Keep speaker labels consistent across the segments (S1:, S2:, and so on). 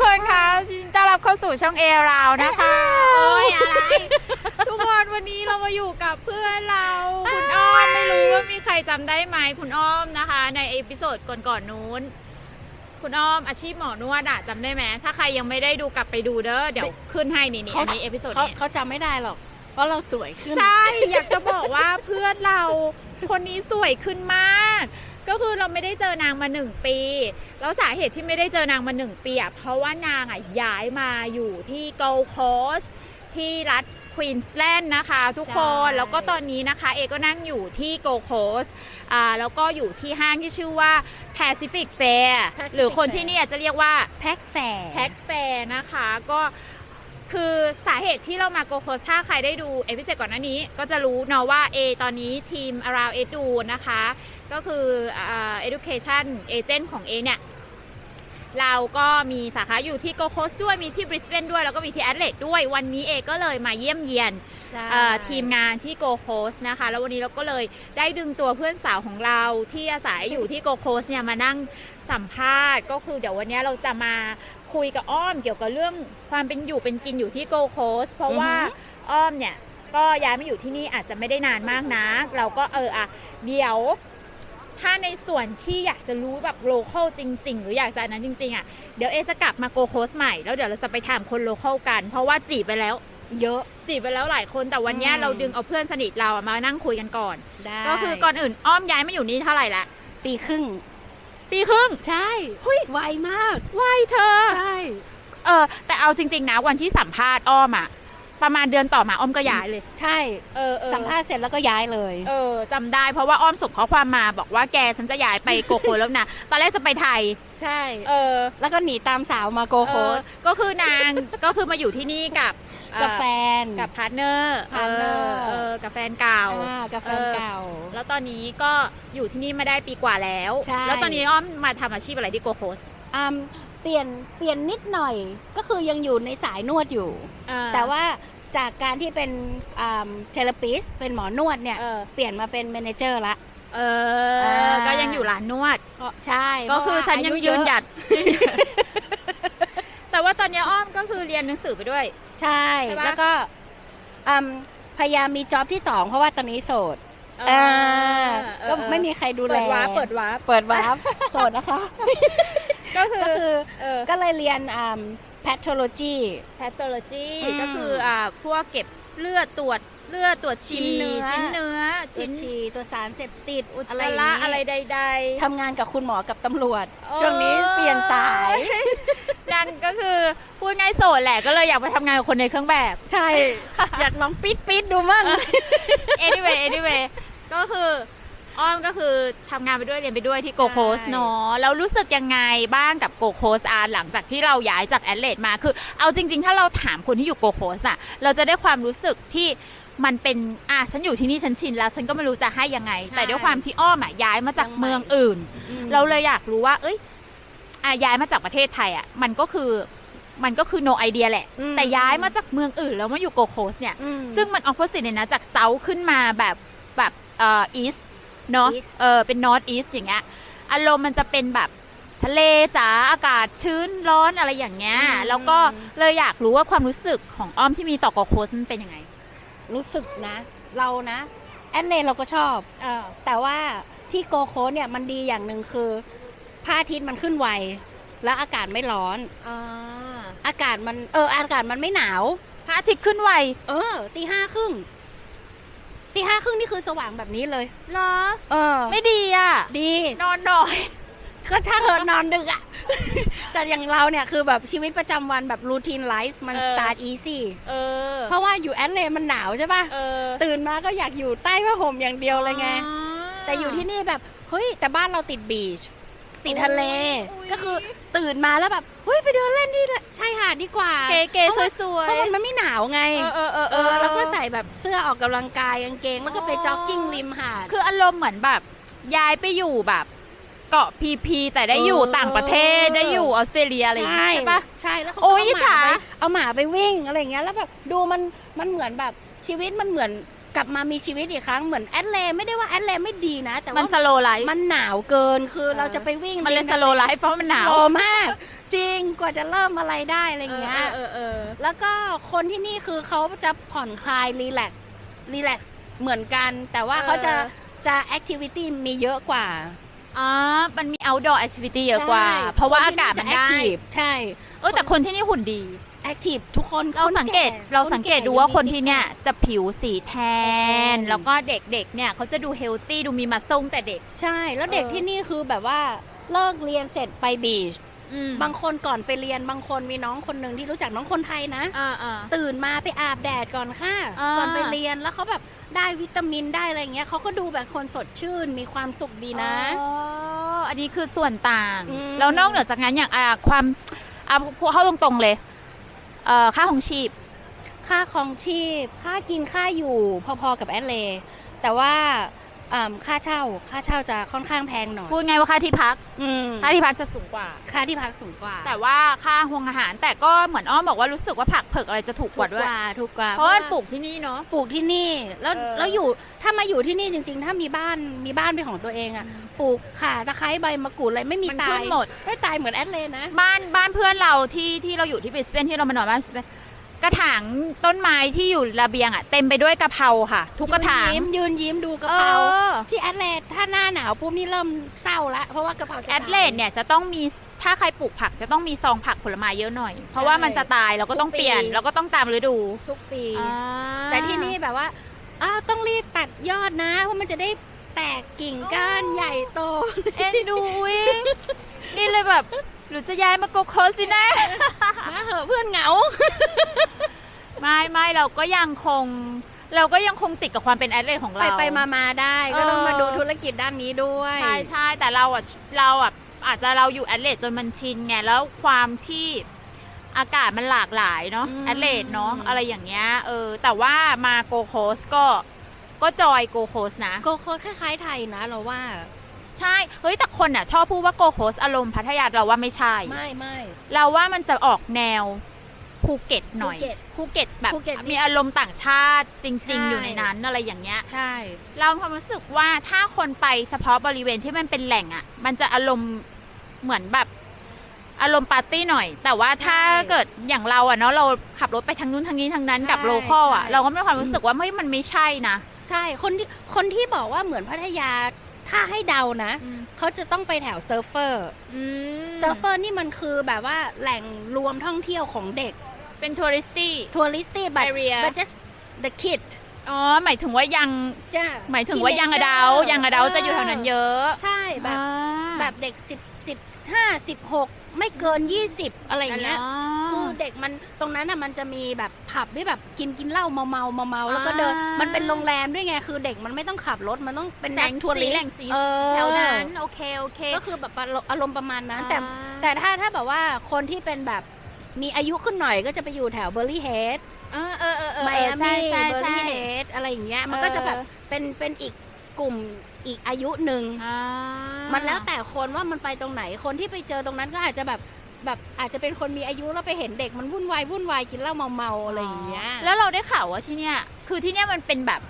S1: สวัสดีค่ะทุกคนค่ะยินดีต้อนรับเข้าสู่ช่องเอราวนะคะโอ้ยอะไรทุกคนวันนี้เรามาอยู่กับเพื่อนเรา คุณอ้อมไม่รู้ว่ามีใครจำได้ไหมคุณอ้อมนะคะ ในเอพิโซดก่อนๆนู้น คุณอ้อมอาชีพหมอนวดอะจำได้ไหมถ้าใครยังไม่ได้ดูกลับไปดูเด้อเดี๋ยวขึ้นให้นี่นี่
S2: เขา
S1: อันนี้เอพิโซด
S2: เขา
S1: นี้
S2: เขาจำไม่ได้หรอก เพราะเราสวยขึ้น
S1: ใช่ อยากจะบอกว่าเพื่อนเราคนนี้สวยขึ้นมากก็คือเราไม่ได้เจอนางมาหนึ่งปี แล้วสาเหตุที่ไม่ได้เจอนางมาหนึ่งปีอะเพราะว่านางอะย้ายมาอยู่ที่โกลโคสที่รัฐควีนสแลนด์นะคะทุกคน
S2: ใช่
S1: แล้วก็ตอนนี้นะคะเอก็นั่งอยู่ที่โกลโคสอ่าแล้วก็อยู่ที่ห้างที่ชื่อว่า Pacific Fair
S2: Pacific
S1: หรือคนที่นี่อาจจะเรียกว่า
S2: แพ็คแฝด
S1: แพ็กแฟร์นะคะ ก็ คือสาเหตุที่เรามาโกโคสถ้าใครได้ดูเอพิเซดก่อนหน้านี้ ก็จะรู้เนาะว่า A ตอนนี้ทีม around edu นะคะ ก็คืออ่า education agent ของ A เนี่ย เราก็มีสาขาอยู่ที่โกโคสด้วยมีที่บริสเบนด้วย แล้วก็มีที่แอดเลดด้วยวันนี้เอก็เลยมาเยี่ยมเยียน ทีมงานที่โกโคสนะคะ แล้ววันนี้เราก็เลยได้ดึงตัวเพื่อนสาวของเราที่อาศัยอยู่ที่โกโคสเนี่ยมานั่งสัมภาษณ์ ก็คือเดี๋ยววันนี้เราจะมาคุยกับอ้อมเกี่ยวกับเรื่องความเป็นอยู่เป็นกินอยู่ที่โกโคสเพราะว่าอ้อมเนี่ยก็ย้ายมาอยู่ที่นี่อาจจะไม่ได้นานมากนะเราก็เอออะเดี๋ยวถ้าในส่วนที่อยากจะรู้แบบโลเคอลจริง ๆ หรืออยากจะนนั้นจริง ๆอะเดี๋ยวเอจะกลับมาโกโคสใหม่แล้วเดี๋ยวเราจะไปถามคนโลเคอลกัน เพราะว่าจีบไปแล้ว
S2: เยอะ
S1: จีบไปแล้วหลายคนแต่วันเนี้ย
S2: อืม
S1: เราดึงเอาเพื่อนสนิทเราอะมานั่งคุยกันก่อน
S2: ได้
S1: ก็คือก่อนอื่นอ้อมย้ายมาอยู่นี่เท่าไหร่ละ
S2: ปีครึ่ง
S1: ปีครึ่ง
S2: ใช่
S1: เฮ้ย
S2: ไวมาก
S1: วัยเธอ
S2: ใช่
S1: เออ แต่เอาจริง ๆ นะวันที่สัมภาษณ์อ้อมอะประมาณเดือนต่อมาอ้อมก็ย้ายเลย
S2: ใช่
S1: เออเออ
S2: สัมภาษณ์เสร็จแล้วก็ย้ายเลย
S1: เออจำได้เพราะว่าอ้อมส่งข้อความมาบอกว่าแกฉันจะย้ายไปโกโคแล้วนะตอนแรกจะไปไทย
S2: ใช่
S1: เออ
S2: แล้วก็หนีตามสาวมาโกโค
S1: เออ
S2: ส
S1: ก็คือนาง ก็คือมาอยู่ที่นี่กับเอ่อ
S2: กับแฟน
S1: กับพาร์ทเนอร์
S2: พาร์ทเนอร์
S1: เออกับแฟนเก่า
S2: อ่ากับแฟนเก่า
S1: แล้วตอนนี้ก็อยู่ที่นี่มาได้ปีกว่าแล้ว
S2: ใช่
S1: แล้วตอนนี้อ้อมมาทำอาชีพอะไรที่โกโคส
S2: อืมเปลี่ยนเปลี่ยนนิดหน่อยก็คือยังอยู่ในสายนวดอยู่ แต่ว่าจากการที่เป็นเทเลปิสเป็นหมอนวดเนี่ย
S1: เออ
S2: เปลี่ยนมาเป็นเมเนเจอร์ละ
S1: เออ
S2: อ่า
S1: ก็ยังอยู่ร้านนวด
S2: ใช่
S1: ก็คือฉันยังยืนหยั
S2: ด
S1: ด แต่ว่าตอนนี้อ้อมก็คือเรียนหนังสือไปด้วย
S2: ใช่
S1: ใช่ปะ
S2: แล้วก็อืมพยายามมีจ็อบที่สองเพราะว่าตอนนี้โสด
S1: เอ
S2: อ่า
S1: อ
S2: ก็ไม่มีใครดูแล
S1: เปิดวาร์ปเปิดวาร์ป
S2: เปิดวาร์ปโสดนะคะ
S1: ก็คือ
S2: ก็คือ
S1: เออ
S2: ก็เลยเรียนอืม pathology
S1: แพทโทโลจี
S2: อืม
S1: ก็คืออ่าพวกเก็บเลือดตรวจเลือดตรวจ
S2: ชิ้นเนื้อ
S1: ชิ้นเนื้อ
S2: ตัว
S1: ชิ้น
S2: ชีตัวสารเสพติด
S1: อุจ
S2: อะไร
S1: จา
S2: อย่าง
S1: ระ
S2: นี้
S1: อะไรใด
S2: ทำงานกับคุณหมอกับตำรวจ
S1: โอ้
S2: ช่วงนี้เปลี่ยนสาย
S1: ๆนางก็คือพูดง่ายโสดแหละก็เลยอยากไปทำงานกับคนในเครื่องแบบ
S2: ใช่ อยากลองปิดปิดดูมั่ง
S1: anyway anyway ก็คืออ้อมก็คือทำงานไปด้วยเรียนไปด้วยที่โกโคส
S2: ใช่
S1: เนาะแล้วรู้สึกยังไงบ้างกับโกโคสอาหลังจากที่เราย้ายจากแอดเลดมาคือเอาจริง ๆ ถ้าเราถามคนที่อยู่โกโคสอะเราจะได้ความรู้สึกที่มันเป็นอะฉันอยู่ที่นี่ฉันชินแล้วฉันก็ไม่รู้จะให้ยังไง แต่ด้วยความที่อ้อมอะย้ายมาจากเมืองอื่น เราเลยอยากรู้ว่า เอ้ย อะย้ายมาจากประเทศไทยอะมันก็คือมันก็คือ no idea แหละ
S2: อืม
S1: แต่ย้ายมาจากเมืองอื่นแล้วมาอยู่โกโคสเนี่ย
S2: อืม
S1: ซึ่งมัน opposite เลยนะจากเซาขึ้นมาแบบแบบเอ่อ east เนาะ
S2: East
S1: เออเป็น north east อย่างเงี้ยอารมณ์มันจะเป็นแบบทะเลจ๋าอากาศชื้นร้อนอะไรอย่างเงี้ย
S2: อืม
S1: แล้วก็เลยอยากรู้ว่าความรู้สึกของอ้อมที่มีต่อโกโคสมันเป็นยังไง
S2: รู้สึกนะ เรานะแอดเลนเราก็ชอบ
S1: เออ
S2: แต่ว่าที่โกโคสเนี่ยมันดีอย่างหนึ่งคือ พระอาทิตย์มันขึ้นไว แล้วอากาศไม่ร้อน
S1: อ่า
S2: อากาศมันเออ อากาศมันไม่หนาว
S1: พระอาทิตย์ขึ้นไว
S2: เออตีห้าครึ่งตีห้าครึ่งนี่คือสว่างแบบนี้เลย
S1: เหรอ
S2: เออ
S1: ไม่ดีอะ
S2: ดี
S1: นอนหน่อย
S2: ก็ถ้าเธอนอนดึกอะ แต่อย่างเราเนี่ยคือแบบชีวิตประจำวันแบบรูทีนไลฟ์มัน
S1: เออ
S2: start easy
S1: เออ
S2: เพราะว่าอยู่แอดเลนมันหนาวใช่ป่ะ
S1: เออ
S2: ตื่นมาก็อยากอยู่ใต้ผ้าห่มอย่างเดียวเลยไง แต่อยู่ที่นี่แบบ เฮ้ย แต่บ้านเราติดบีช ติดทะเล
S1: อุ๊ย
S2: ก็คือตื่นมาแล้วแบบเฮ้ยไปเดินเล่นที่ชายหาดดีกว่า
S1: เก๋ๆสวยๆ
S2: เพราะมันไม่หนาวไง
S1: เออเออเออ
S2: เออแล้วก็ใส่แบบเสื้อออกกำลังกายกางเกงแล้วก็ไปจ็อกกิ้งริมหาด
S1: คืออารมณ์เหมือนแบบย้ายไปอยู่แบบเกาะพีพี แต่ได้อยู่
S2: เออ
S1: ต่างประเทศได้อยู่ออสเตรเลียอะไรอย่างเงี้ยใช่ปะ
S2: ใช่แล้วเขา
S1: โอ้ย
S2: ก็
S1: อิจฉา
S2: เอาหมาไปเอาหมาไปวิ่งอะไรอย่างเงี้ยแล้วแบบดูมันมันเหมือนแบบชีวิตมันเหมือน กลับมามีชีวิตอีกครั้งเหมือนแอดเลไม่ได้ว่าแอดเลไม่ดีนะ แต่
S1: มัน
S2: ว่า
S1: สโลไลฟ์
S2: มันหนาวเกินคือ
S1: เออ
S2: เราจะไปวิ่ง
S1: มันเลยสโลไลฟ์เพราะมันหนาว
S2: โลมาก จริงกว่าจะเริ่มอะไรได้อะไรอย่างเงี้ย
S1: เออเออ
S2: แล้วก็คนที่นี่คือเขาจะผ่อนคลายรีแลกซ์รีแลกซ์เหมือนกัน แต่ว่าเขาจะจะแอคทิวิตี้มีเยอะกว่า
S1: อ๋อมันมี outdoor activity เยอะกว่า
S2: ใช่
S1: เพราะว่า
S2: คน
S1: อา
S2: ที่
S1: กาศ
S2: จะ
S1: มัน
S2: แอค
S1: ได้
S2: ทีฟใช่
S1: เออแต่คนที่นี่หุ่นดี
S2: แอคทีฟทุกคน
S1: เรา
S2: คน
S1: สังเกต
S2: แเรา
S1: สังเกต
S2: คนแดู
S1: ว่าคน
S2: มี
S1: ที่เนี่ยจะผิวสีแทน
S2: แทน
S1: แล้วก็เด็กๆเนี่ยเขาจะดูเฮลตี้ดูมีมาทรงแต่เด็ก
S2: ใช่ แล้วเด็ก
S1: เออ
S2: ที่นี่คือแบบว่าเลิกเรียนเสร็จไปบีช
S1: อืม
S2: บางคนก่อนไปเรียนบางคนมีน้องคนหนึ่งที่รู้จักน้องคนไทยนะ
S1: อ่าอ่า
S2: ตื่นมาไปอาบแดดก่อนค่ะ
S1: อ่า
S2: ก่อนไปเรียนแล้วเขาแบบได้วิตามินได้อะไรเงี้ยเขาก็ดูแบบคนสดชื่นมีความสุขดีนะ
S1: อ๋ออันนี้คือส่วนต่าง
S2: อืม
S1: แล้วนอกเหนือจากนั้นอย่างอ่าความอ่าพวกเข้าตรงๆเลย เอ่อค่าของชีพ
S2: ค่าครองชีพ ค่ากินค่าอยู่พอๆกับแอดเลแต่ว่า อ่าค่าเช่าค่าเช่าจะค่อนข้างแพงหน่อย
S1: พูดไงว่าค่าที่พัก
S2: อืม
S1: ค่าที่พักจะสูงกว่า
S2: ค่าที่พักสูงกว่า
S1: แต่ว่าค่าหงอาหารแต่ก็เหมือนอ้อมบอกว่ารู้สึกว่าผักเผือกอะไรจะถูกกว่าด้วย
S2: ถูกกว่า
S1: เพราะว่าปลูกที่นี่เนาะ
S2: ปลูกที่นี่แล้ว
S1: เออ
S2: แล้วอยู่ถ้ามาอยู่ที่นี่จริง ๆ ถ้ามีบ้านมีบ้านเป็นของตัวเองอะปลูกข่าตะไคร้ใบมะกรูดอะไรไม่มี
S1: มัน
S2: ตา
S1: ขึ้
S2: ย
S1: นหมด
S2: ไม่ตายเหมือนแอดเลนะ
S1: บ้านบ้านเพื่อนเราที่ที่เราอยู่ที่บริสเบนที่เรามานอนบ้านบริสเบน กระถางต้นไม้ที่อยู่ระเบียงอะเต็มไปด้วยกะเพราค่ะ ทุกกระถาง
S2: ยืนยิ้มยืนยิ้มดูกะเพรา
S1: ออ
S2: ที่แอดเลดถ้าหน้าหนาวปุ๊บนี่เริ่มเศร้าละเพราะว่ากะเพราจะ
S1: แอดเลดเนี่ยจะต้องมีถ้าใครปลูกผักจะต้องมีซองผักผลไม้เยอะหน่อย เพราะว่ามันจะตายเราก็ต้องเปลี่ยน เราก็ต้องตามฤดู
S2: ทุกปี
S1: อ่า
S2: แต่ที่นี่แบบว่าอ้าวต้องรีบตัดยอดนะเพราะมันจะได้แตกกิ่งก้านใหญ่โต
S1: เอ็นดูวินี่เลยแบบ หรือจะย้ายมาโกโคสสินะ
S2: มาเหอะเพื่อนเหงา
S1: ไม่ไม่เราก็ยังคง เราก็ยังคงติดกับความเป็นแอดเลดของ
S2: ไป
S1: เรา
S2: ไปมามาได้ ก็ต้อง
S1: เออ
S2: มาดูธุรกิจด้านนี้ด้วย
S1: ใช่ใช่แต่เราอะเราอะอาจจะเราอยู่แอดเลดจนมันชินไงแล้วความที่อากาศมันหลากหลายเนาะแอดเลดเนาะอะไรอย่างเงี้ยเออแต่ว่ามาโกโคสก็ก็จอยโกโคสนะ
S2: โกโคสคล้ายๆไทยนะ เราว่า
S1: ใช่ เฮ้ยแต่คนอะชอบพูดว่าโกโคสอารมณ์พัทยาเราว่าไม่ใช่
S2: ไม่ไม่
S1: เราว่ามันจะออกแนวภูเก็ตหน่อย
S2: ภูเก็ต
S1: ภูเก็ตแบบ
S2: ภูเก็ต
S1: มีอารมณ์ต่างชาติจ
S2: ใช่
S1: ริงๆอยู่ในนั้นอะไรอย่างเงี้ย
S2: ใช่
S1: เรามีความรู้สึกว่าถ้าคนไปเฉพาะบริเวณที่มันเป็นแหล่งอะ มันจะอารมณ์เหมือนแบบอารมณ์ปาร์ตี้หน่อย แต่ว่าถ้าเกิดอย่างเราอะเนาะเราขับรถไปทางนู้นทางนี้ทางนั้นกับโลคอลอะเราก็มีความรู้สึกว่าเฮ้ยมันไม่ใช่นะ
S2: ใช่ คนที่คนที่บอกว่าเหมือนพัทยา ถ้าให้เดานะเขาจะต้องไปแถวเซิร์ฟเฟอร์
S1: อืม
S2: เซิร์ฟเฟอร์นี่มันคือแบบว่าแหล่งรวมท่องเที่ยวของเด็ก
S1: เป็นทัวริสตี้
S2: ทัวริสตี้แบบ
S1: Area
S2: but just the kid
S1: อ๋อ หมายถึงว่ายัง
S2: จ้า
S1: หมายถึงว่ายังอดายังอดาจะอยู่แถวนั้นเยอะ
S2: ใช่แบบ
S1: อ่า
S2: แบบเด็กสิบสิบ ห้าสิบหกไม่เกินยี่สิบอะไรอย่างเงี้ยคือเด็กมันตรงนั้นอะมันจะมีแบบผับที่แบบกินกินเหล้าเมาเมาเมาเมาๆแล้วก็เดิน
S1: อ่ามั
S2: มันเป็นโรงแรมด้วยไงคือเด็กมันไม่ต้องขับรถมันต้องเป็น
S1: แส
S2: นัก
S1: ง
S2: ทัวริ
S1: สี
S2: ส
S1: แหล่งสี
S2: เออ
S1: แถวนั้นโอเคโอเค
S2: ก็คือแบบอารมณ์ประมาณนั้นแต่
S1: อ่า
S2: แต่ถ้าถ้าแบบว่าคนที่เป็นแบบมีอายุขึ้นหน่อยก็จะไปอยู่แถวเบอร์รี่เฮด
S1: เออเออเออเออ
S2: ไมอา
S1: ใช่
S2: มี่
S1: ใช่
S2: เบอร์
S1: ใช่
S2: รี่เฮดอะไรอย่างเงี้ยมันก็จะแบบเป็นเป็นอีก กลุ่มอีกอายุหนึ่ง
S1: อ่า
S2: มันแล้วแต่คนว่ามันไปตรงไหนคนที่ไปเจอตรงนั้นก็อาจจะแบบแบบอาจจะเป็นคนมีอายุแล้วไปเห็นเด็กมันวุ่นวายวุ่นวายกินเหล้าเมาเมาๆอะไรอย่างเงี้ย
S1: แล้วเราได้ข่าวว่าที่เนี่ย คือที่เนี่ยมันเป็นแบบ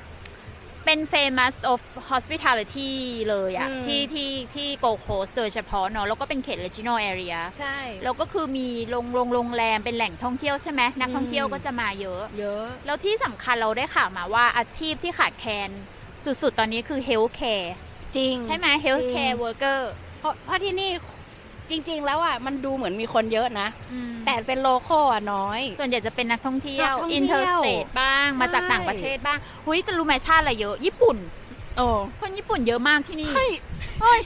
S1: เป็น famous of hospitality เลยอะ
S2: อืม
S1: ที่ที่ที่โกโคสโดยเฉพาะเนาะแล้วก็เป็นเขต regional area
S2: ใช่
S1: แล้วก็คือมีโรงโรงโรงแรมเป็นแหล่งท่องเที่ยวใช่ไหมนักท่องเที่ยวก็จะมาเยอะ
S2: เยอะ
S1: แล้วที่สำคัญเราได้ข่าวมาว่าอาชีพที่ขาดแคลน สุดๆ ตอนนี้คือ healthcare
S2: จริง
S1: ใช่ไหม healthcare worker
S2: เพราะเพราะที่นี่จริง ๆ แล้วอะมันดูเหมือนมีคนเยอะนะ
S1: อืม
S2: แต่เป็นโลโก้อะน้อย
S1: ส่วนใหญ่จะเป็นนักท่องเที่ยว
S2: นักท่องเที่ยว
S1: interstate บ้าง
S2: ใช่
S1: มาจากต่างประเทศบ้างหุยแต่รู้ไหมชาติอะไรเยอะ ญี่ปุ่น
S2: โอ้
S1: คนญี่ปุ่นเยอะมากที่นี่
S2: เฮ้ย
S1: เฮ้ย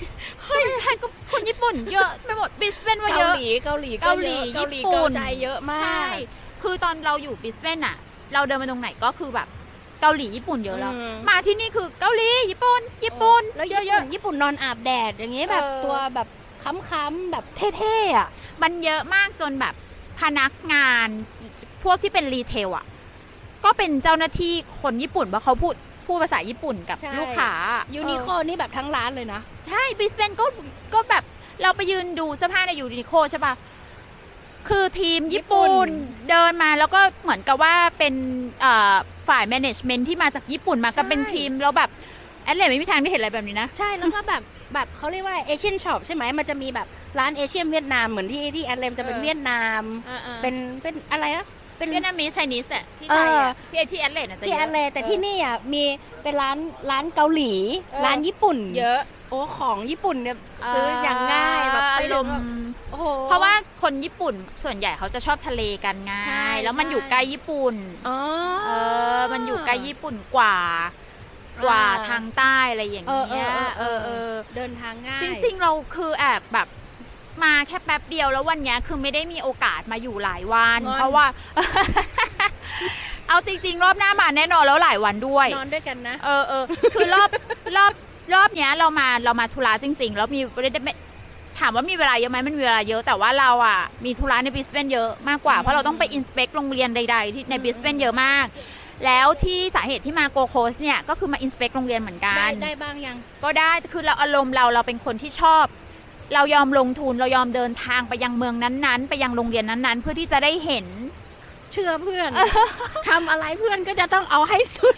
S1: เฮ้ยไทยก็คนญี่ปุ่นเยอะไปหมดบิสเบนว่า
S2: เกา
S1: เยอะ
S2: หลีเกาหลี
S1: เกาหลี
S2: เกาหลี
S1: ญี่ปุ่น
S2: เกาใจเยอะมา
S1: ใช่
S2: ก
S1: คือตอนเราอยู่บิสเบนอะเราเดินไปตรงไหนก็คือแบบ เกาหลีญี่ปุ่นเยอะแล้ว
S2: อืม
S1: มาที่นี่คือเกาหลีญี่ปุ่นญี่ปุ่น
S2: แล้ว
S1: เย
S2: ญี่
S1: อะ
S2: ปุ่นญี่ปุ่นนอนอาบแดดอย่างเงี้ยแบบ
S1: เออ
S2: ตัวแบบค้ำๆแบบเท่ๆอะ
S1: ๆมันเยอะมากจนแบบพนักงานพวกที่เป็นรีเทลอะก็เป็นเจ้าหน้าที่คนญี่ปุ่นเพราะเขาพูดพูดภาษาญี่ปุ่นกับ
S2: ใช่
S1: ลูกค้า
S2: ยูนิโค
S1: เออ
S2: นี่แบบทั้งร้านเลยนะ
S1: ใช่บริสเบนก็ก็แบบเราไปยืนดูเสื้อผ้าในยูนิโคใช่ปะ คือทีมญี่ปุ่น
S2: ญี่ปุ่น
S1: เดินมาแล้วก็เหมือนกับว่าเป็นเอ่อฝ่ายแมネจเมนต์ที่มาจากญี่ปุ่นมากันเป็นทีมแล้วแบบแอดเลยไม่มีทางได้เห็นอะไรแบบนี้นะ
S2: ใช่แล้วก็แบบแบบเขาเรียกว่าเอเชียนช็อปใช่ไหมมันจะมีแบบร้านเอเชียนเวียดนามเหมือนที่ที่แอดเลมจะเป็น
S1: เออ
S2: เวียดนาม
S1: เป็
S2: เป็นนเป็นอะไรอะเป็น
S1: เวียดนามีไชนีสอะที่
S2: เอ
S1: ไท
S2: อ
S1: ยอะที่ไอที่แอดเลดอะจะ
S2: ที่
S1: เย
S2: แอ
S1: อะ
S2: ดเลแต่ที่นี่อะมีเป็นร้านร้านเกาหลี
S1: เออ
S2: ร้านญี่ปุ่น
S1: เยอะ
S2: โอ้ของญี่ปุ่นเนี่ยซื้ออย่างง่ายแบบไป
S1: อารมณ์
S2: โอ้โห
S1: เพราะว่าคนญี่ปุ่นส่วนใหญ่เขาจะชอบทะเลกันไง
S2: ใช่
S1: แล้วมัน
S2: ใช่
S1: อยู่ใกล้ญี่ปุ่น
S2: อ๋อ
S1: เออ มันอยู่ใกล้ญี่ปุ่นกว่า กว่าทางใต้อะไรอย่าง
S2: เออเอ
S1: เงี้
S2: อยเออ
S1: เอ
S2: เอ
S1: อ
S2: อ
S1: เออ
S2: เดินทางง่าย
S1: จริงๆ เราคือแอบแบบมาแค่แป๊บเดียวแล้ววันเนี้ยคือไม่ได้มีโอกาสมาอยู่หลายวัน
S2: งอน
S1: เพราะว่า เอาจริง ๆ รอบหน้ามาแน่นอนแล้วหลายวันด้วย
S2: นอนด้วยกันนะ
S1: เออเออคือรอบ รอบ รอบเนี้ยเรามาเรามาธุระจริง ๆ แล้วมีไม่ถามว่ามีเวลาเยอะไหมมันมีเวลาเยอะแต่ว่าเราอะมีธุระในบิสเบนเยอะมากกว่า
S2: อืม
S1: เพราะเราต้องไปอินสเปกโรงเรียนใด ๆ ที่ใน
S2: อืม
S1: บิสเบนเยอะมาก แล้วที่สาเหตุที่มาโกโคสเนี่ยก็คือมาอินสเปกโรงเรียนเหมือนกั
S2: ได้
S1: น
S2: ได้บ้างยัง
S1: ก็ได้คือเราอารมณ์เราเราเป็นคนที่ชอบ เรายอมลงทุนเรายอมเดินทางไปยังเมืองนั้นๆ ไปยังโรงเรียนนั้นๆ เพื่อที่จะได้เห็น
S2: เชื่อเพื่อนทำอะไรเพื่อนก็จะต้องเอาให้สุด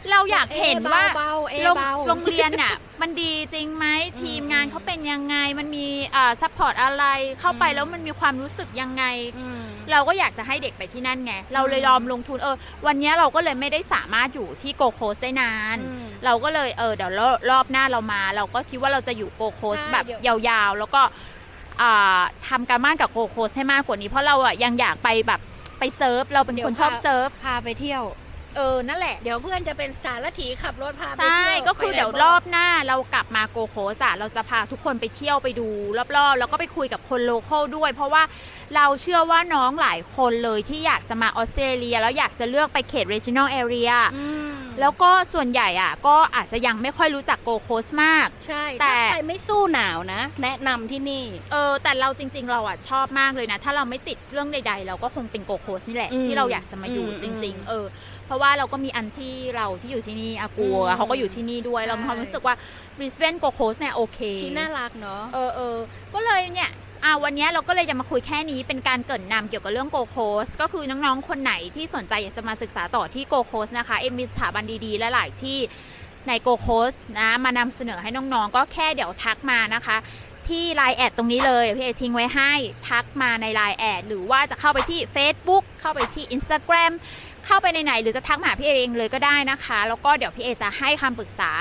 S1: เออเราอยากเห็นว่า
S2: เบาๆเอ
S1: โรง
S2: เบา
S1: โรงเรียนน่ะ มันดีจริงไหมทีมงาน
S2: อืม
S1: เขาเป็นยังไง มันมีอ่าซัพพอร์ตอะไรเข้าไป
S2: อืม
S1: แล้วมันมีความรู้สึกยังไง
S2: อืม
S1: เราก็อยากจะให้เด็กไปที่นั่นไง เราเลย
S2: อืม
S1: ยอมลงทุนเออ วันเนี้ยเราก็เลยไม่ได้สามารถอยู่ที่โกโคสได้นาน
S2: อืม
S1: เราก็เลยเออเดี๋ยวรอบรอบหน้าเรามา เราก็คิดว่าเราจะอยู่โกโคส
S2: ใช่
S1: แบบ
S2: เดี๋ยว
S1: ยาวๆ แล้วก็อ่าทำการบ้านกับโกโคสให้มากกว่านี้ เพราะเราอะยังอยากไปแบบไปเซิร์ฟเราเป็นคนชอบเซิร์ฟ
S2: พาไปเที่ยว
S1: เออนั่นแหละ
S2: เดี๋ยวเพื่อนจะเป็นสารถีขับรถพาไป
S1: ใช่
S2: เที่ยว
S1: ก็คือ
S2: ไปไหน
S1: เดี๋ยว
S2: บ้าง
S1: รอบหน้าเรากลับมาโกโคสอะเราจะพาทุกคนไปเที่ยวไปดูรอบๆ แล้วก็ไปคุยกับคนโลเคอลด้วย เพราะว่าเราเชื่อว่าน้องหลายคนเลยที่อยากจะมาออสเตรเลีย แล้วอยากจะเลือกไปเขต regional area
S2: อืม
S1: แล้วก็ส่วนใหญ่อะก็อาจจะยังไม่ค่อยรู้จักโกโคสมาก
S2: ใช่
S1: แต่
S2: ถ้าใครไม่สู้หนาวนะ แนะนำที่นี่
S1: เออแต่เราจริง ๆ เราอะชอบมากเลยนะ ถ้าเราไม่ติดเรื่องใด ๆ เราก็คงเป็นโกโคสนี่แหละ
S2: อืม
S1: ที่เราอยากจะมาอยู่
S2: อืม
S1: จริง
S2: อืม
S1: ๆ เออ เพราะว่าเราก็มีอันที่เราที่อยู่ที่นี่อากัว
S2: อืม
S1: เขาก็อยู่ที่นี่ด้วยเรามีความ
S2: ใช่
S1: รู้สึกว่าบริสเบนโกโคสเนี่ยโอเค
S2: ชีน่ารักเนาะ
S1: เออเออก็เลยเนี่ยอ่าวันเนี้ยเราก็เลยจะมาคุยแค่นี้เป็นการเกรินนำเกี่ยวกับเรื่องโกโคสก็คือน้องๆคนไหนที่สนใจอยากจะมาศึกษาต่อที่โกโคสนะคะเอ็มมีสถาบันดีๆและหลายที่ในโกโคสนะมานำเสนอให้น้องๆ ก็แค่เดี๋ยวทักมานะคะ ที่ Line แอดตรงนี้เลยเดี๋ยวพี่เอทิ้งไว้ให้ทักมาใน Line แอดหรือว่าจะเข้าไปที่ Facebook เข้าไปที่ Instagram เข้าไปในไหนๆหรือจะทักมาหาพี่เอเองเลยก็ได้นะคะ แล้วก็เดี๋ยวพี่เอจะให้คำปรึกษา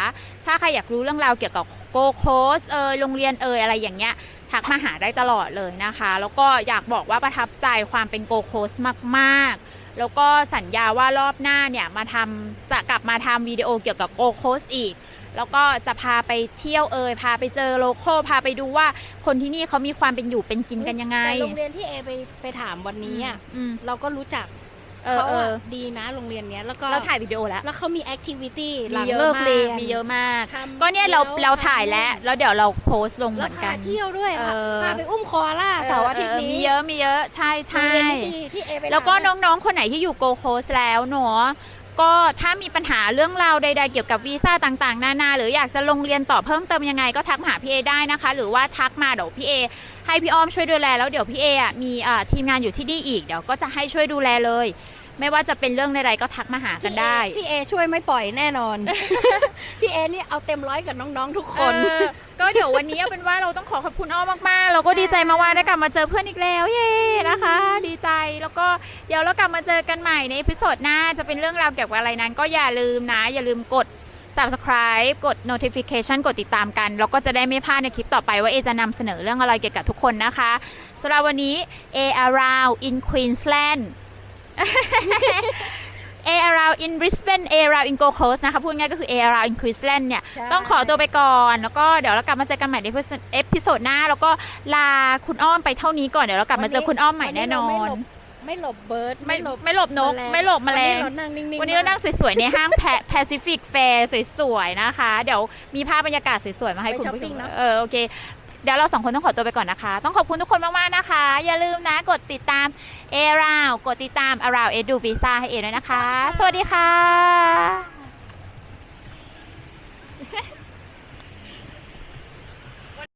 S1: ถ้าใครอยากรู้เรื่องราวเกี่ยวกับโกโคสเอยโรงเรียนเอยอะไรอย่างเงี้ยทักมาหาได้ตลอดเลยนะคะ แล้วก็อยากบอกว่าประทับใจความเป็นโกโคสมากๆ แล้วก็สัญญาว่ารอบหน้าเนี่ยมาทำจะกลับมาทำวิดีโอเกี่ยวกับโกโคสอีก แล้วก็จะพาไปเที่ยวเอยพาไปเจอโลโก้พาไปดูว่าคนที่นี่เขามีความเป็นอยู่เป็นกินกันยังไง
S2: แต่โรงเรียนที่เอไปไปถามวันนี้อะ
S1: อืม
S2: เราก็รู้จัก
S1: เออ
S2: เขา
S1: เอ
S2: อะ
S1: อ
S2: ดีนะโรงเรียนเนี้ยแล้วก็
S1: เราถ่ายวิดีโอแล้ว
S2: แล้วเขามีแอคทิวิตี้ห
S1: มี
S2: ลัง
S1: เยอะ
S2: เลิก
S1: มาก
S2: เรียน
S1: มีเยอะมาก
S2: ทำ
S1: ก็เนี่ยเรา
S2: ที่ว
S1: เราถ่าย
S2: ทำ
S1: แล้ว แล้วเดี๋ยวเราโพสต์ลงเห
S2: แล้
S1: มื
S2: ว
S1: อน
S2: พา
S1: กัน
S2: เที่ยวด้วยพา
S1: เออ
S2: พาไปอุ้มคอล่าเสาร์อาทิตย์นี้
S1: มีเยอะมีเยอะใช่
S2: โรง
S1: ใช่
S2: เรียนที่ดีที่เอไป
S1: แล้วก็
S2: ถาม
S1: น้องๆคนไหนที่อยู่โกโคสแล้วเนาะก็ถ้ามีปัญหาเรื่องราวใดๆเกี่ยวกับวีซ่าต่างๆ นานา หรืออยากจะลงเรียนต่อเพิ่มเติมยังไงก็ทักมาหาพี่เอได้นะคะ หรือว่าทักมาเดี๋ยวพี่เอให้พี่อ้อมช่วยดูแลแล้วเดี๋ยวพี่เออะมีอ่าทีมงานอยู่ที่นี่อีกเดี๋ยวก็จะให้ช่วยดูแลเลย ไม่ว่าจะเป็นเรื่องใดๆก็ทักมาหากันได้
S2: พี่เอช่วยไม่ปล่อยแน่นอน พี่เอนี่เอาเต็มร้อยกับน้องๆทุกคน
S1: เออก็เดี๋ยววันนี้เอาเป็นว่าเราต้องขอขอบคุณอ้อมมากๆ เราก็ดีใจมากๆได้กลับมาเจอเพื่อนอีกแล้วเย้นะคะ ดีใจแล้วก็เดี๋ยวเรากลับมาเจอกันใหม่ในเอพิโซดหน้าจะเป็นเรื่องราวเกี่ยวกับอะไรนั้น ก็อย่าลืมนะ อย่าลืมกด subscribe กด notification กดติดตามกัน แล้วก็จะได้ไม่พลาดในคลิปต่อไปว่าเอจะนำเสนอเรื่องอะไรเกี่ยวกับทุกคนนะคะสำหรับวันนี้ A around in Queensland A around in Brisbane A around in Gold Coast นะคะ พูดง่ายก็คือ A around in Queensland เนี่ย
S2: ใช่
S1: ต้องขอตัวไปก่อน แล้วก็เดี๋ยวเรากลับมาเจอกันใหม่ในเอพิโซดหน้า แล้วก็ลาคุณอ้อมไปเท่านี้ก่อน เดี๋ยวเรากลับมาเจอคุณอ้อมใหม่แน่นอน
S2: ไม่หลบเบิร์ด
S1: ไม่ไม่หลบนก ไม่หลบแมลง
S2: วันนี้เรานั่งนิ่งๆ
S1: วันนี้เรานั่งสวยๆ ในห้างแพซิฟิกแฟร์สวยๆ นะคะ เดี๋ยวมีภาพบรรยากาศสวยๆ มาให้คุณผู้ชมเออโอเค เดี๋ยวเราสองคนต้องขอตัวไปก่อนนะคะ ต้องขอบคุณทุกคนมาก ๆ นะคะ อย่าลืมนะ กดติดตามเอราวกดติดตามอราวเอดูวีซ่าให้เอด้วยนะคะ สวัสดีค่ะ